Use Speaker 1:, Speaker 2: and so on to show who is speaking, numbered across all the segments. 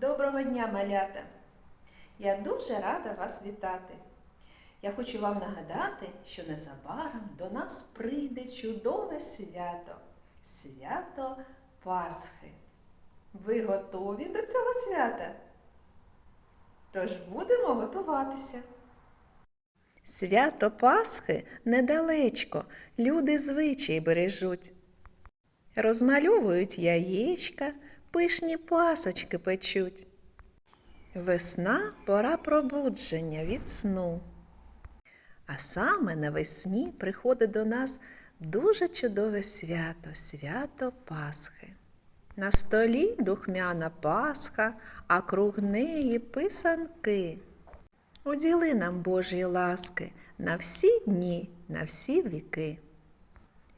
Speaker 1: Доброго дня, малята! Я дуже рада вас вітати. Я хочу вам нагадати, що незабаром до нас прийде чудове свято свято Пасхи. Ви готові до цього свята? Тож будемо готуватися. Свято Пасхи недалечко, люди звичай бережуть. Розмальовують яєчка, пишні пасочки печуть. Весна пора пробудження від сну. А саме навесні приходить до нас дуже чудове свято свято Пасхи. На столі духмяна Пасха, а круг неї писанки. Уділи нам Божі ласки на всі дні, на всі віки.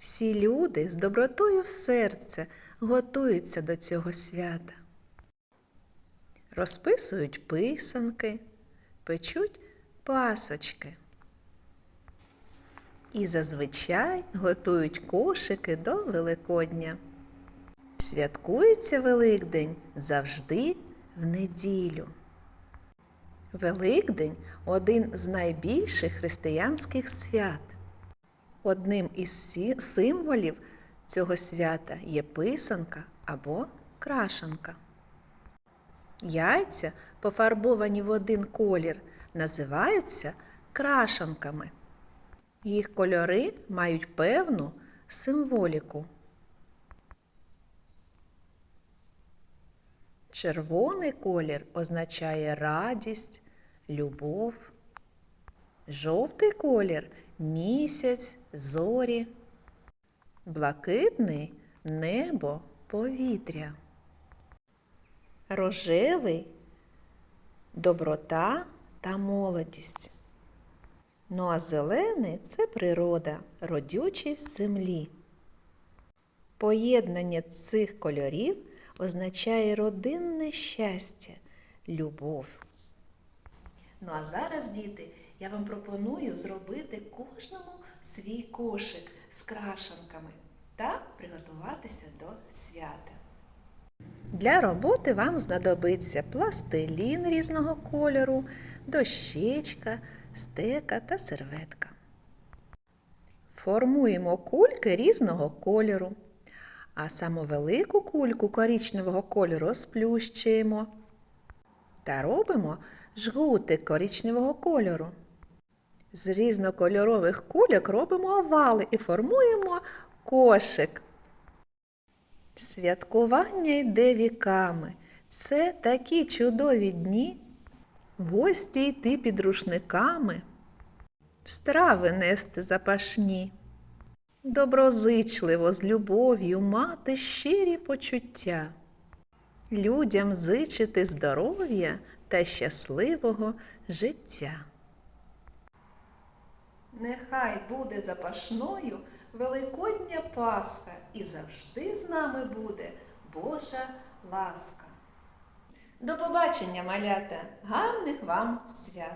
Speaker 1: Всі люди з добротою в серце готуються до цього свята. Розписують писанки, печуть пасочки. І зазвичай готують кошики до Великодня. Святкується Великдень завжди в неділю. Великдень один з найбільших християнських свят. Одним із символів цього свята є писанка або крашанка. Яйця, пофарбовані в один колір, називаються крашанками. Їх кольори мають певну символіку. Червоний колір означає радість, любов. Жовтий колір місяць, зорі. Блакитний небо, повітря. Рожевий доброта та молодість. Ну а зелений це природа, родючість землі. Поєднання цих кольорів означає родинне щастя, любов. Ну а зараз, діти, я вам пропоную зробити кожному свій кошик з крашенками та приготуватися до свята. Для роботи вам знадобиться пластилін різного кольору, дощечка, стека та серветка. Формуємо кульки різного кольору, а саму велику кульку коричневого кольору розплющуємо та робимо жгутик коричневого кольору. З різнокольорових кульок робимо овали і формуємо кошик. Святкування йде віками. Це такі чудові дні. Гості йти під рушниками, страви нести запашні, доброзичливо з любов'ю мати щирі почуття, людям зичити здоров'я та щасливого життя. Нехай буде запашною Великодня Пасха і завжди з нами буде Божа ласка. До побачення, малята! Гарних вам свят!